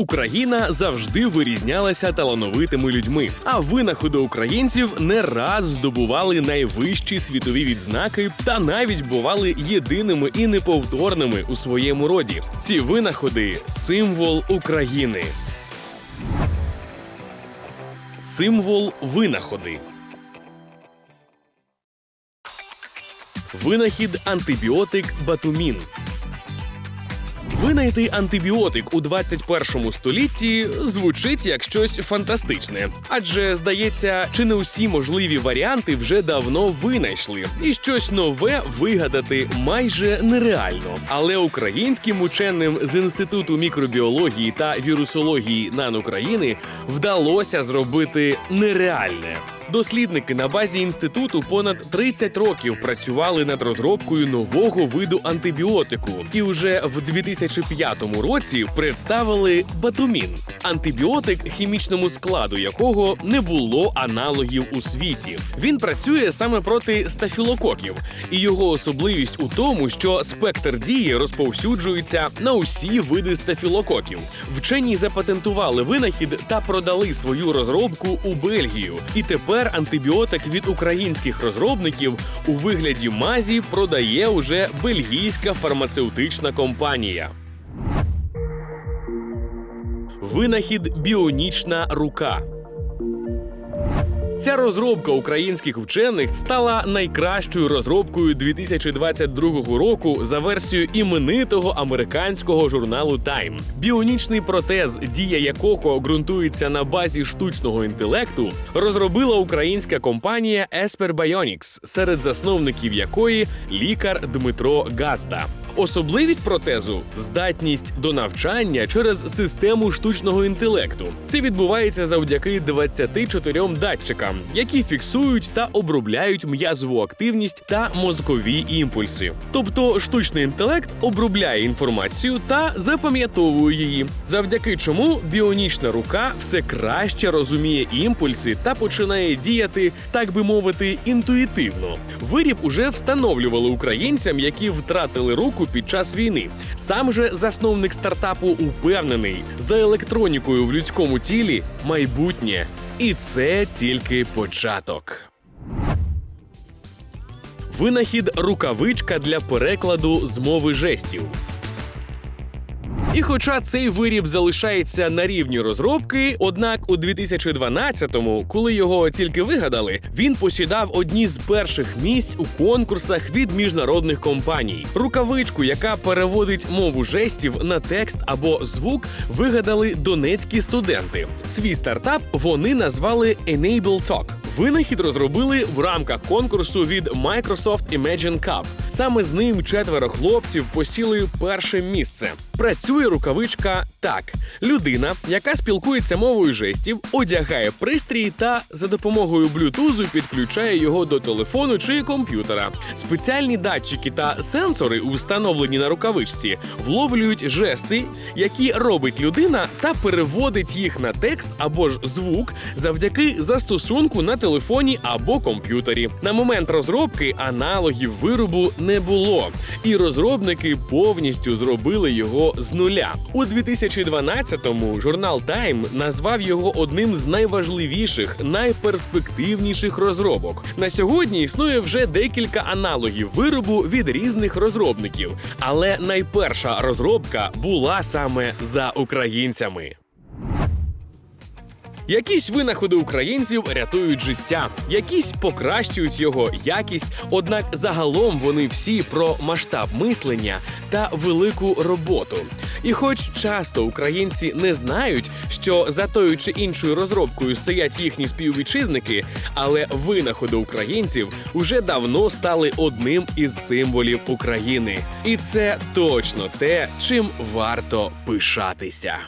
Україна завжди вирізнялася талановитими людьми, а винаходи українців не раз здобували найвищі світові відзнаки та навіть бували єдиними і неповторними у своєму роді. Ці винаходи символ України. Символ винаходи. Винахід антибіотик батумін. Винайти антибіотик у 21 столітті звучить як щось фантастичне, адже здається, чи не усі можливі варіанти вже давно винайшли, і щось нове вигадати майже нереально. Але українським ученим з інституту мікробіології та вірусології НАН України вдалося зробити нереальне. Дослідники на базі інституту понад 30 років працювали над розробкою нового виду антибіотику, і вже в 2005 році представили батумін антибіотик, хімічному складу якого не було аналогів у світі. Він працює саме проти стафілококів, і його особливість у тому, що спектр дії розповсюджується на усі види стафілококів. Вчені запатентували винахід та продали свою розробку у Бельгію. І тепер антибіотик від українських розробників у вигляді мазі продає уже бельгійська фармацевтична компанія. Винахід біонічна рука. Ця розробка українських вчених стала найкращою розробкою 2022 року за версією іменитого американського журналу Time. Біонічний протез, дія якого ґрунтується на базі штучного інтелекту, розробила українська компанія Esper Bionics, серед засновників якої лікар Дмитро Газда. Особливість протезу здатність до навчання через систему штучного інтелекту. Це відбувається завдяки 24 датчикам, які фіксують та обробляють м'язову активність та мозкові імпульси. Тобто штучний інтелект обробляє інформацію та запам'ятовує її, завдяки чому біонічна рука все краще розуміє імпульси та починає діяти, так би мовити, інтуїтивно. Виріб уже встановлювали українцям, які втратили руку під час війни. Сам же засновник стартапу упевнений, за електронікою в людському тілі майбутнє. І це тільки початок. Винахід рукавичка для перекладу з мови жестів. І хоча цей виріб залишається на рівні розробки, однак у 2012-му, коли його тільки вигадали, він посідав одні з перших місць у конкурсах від міжнародних компаній. Рукавичку, яка переводить мову жестів на текст або звук, вигадали донецькі студенти. Свій стартап вони назвали Enable Talk. Винахід розробили в рамках конкурсу від Microsoft Imagine Cup. Саме з ним четверо хлопців посіли перше місце. Працює рукавичка так: людина, яка спілкується мовою жестів, одягає пристрій та за допомогою блютузу підключає його до телефону чи комп'ютера. Спеціальні датчики та сенсори, встановлені на рукавичці, вловлюють жести, які робить людина, та переводить їх на текст або ж звук завдяки застосунку на телефоні або комп'ютері. На момент розробки аналогів виробу не було, і розробники повністю зробили його з нуля. У 2012-му журнал Time назвав його одним з найважливіших, найперспективніших розробок. На сьогодні існує вже декілька аналогів виробу від різних розробників, але найперша розробка була саме за українцями. Якісь винаходи українців рятують життя, якісь покращують його якість. Однак загалом вони всі про масштаб мислення та велику роботу. І хоч часто українці не знають, що за тою чи іншою розробкою стоять їхні співвітчизники, але винаходи українців уже давно стали одним із символів України. І це точно те, чим варто пишатися.